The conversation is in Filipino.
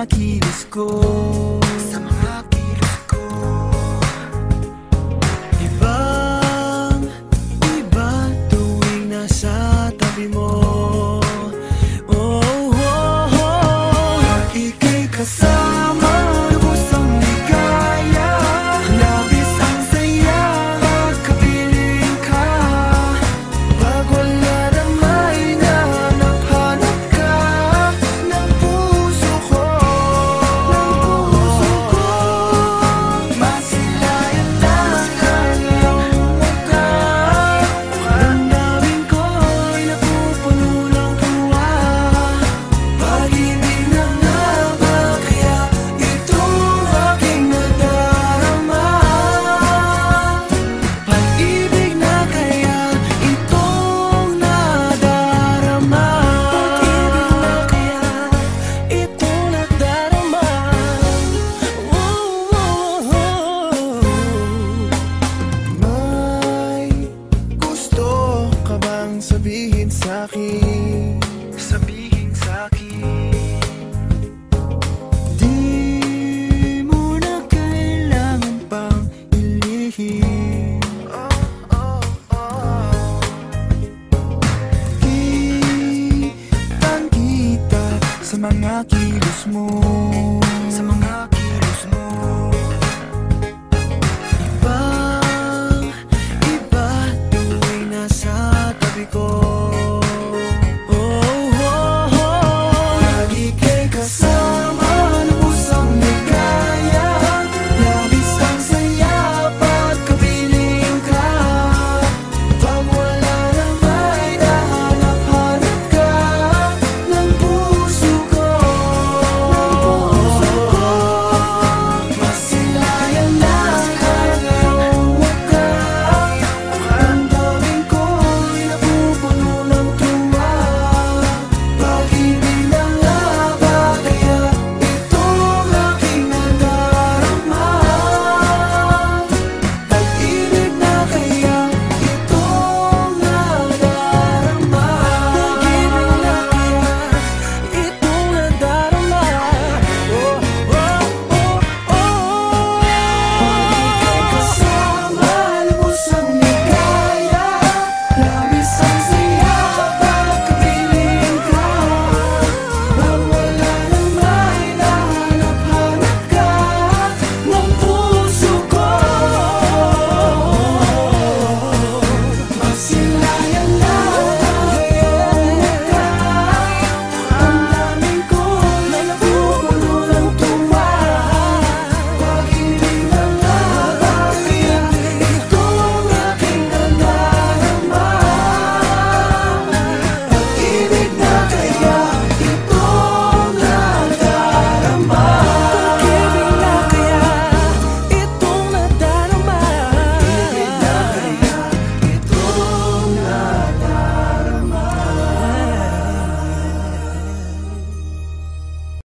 mga kilos ko. mga kilos mo. Sa mga kilos mo. Ibang, iba Tuwing nasa tabi ko.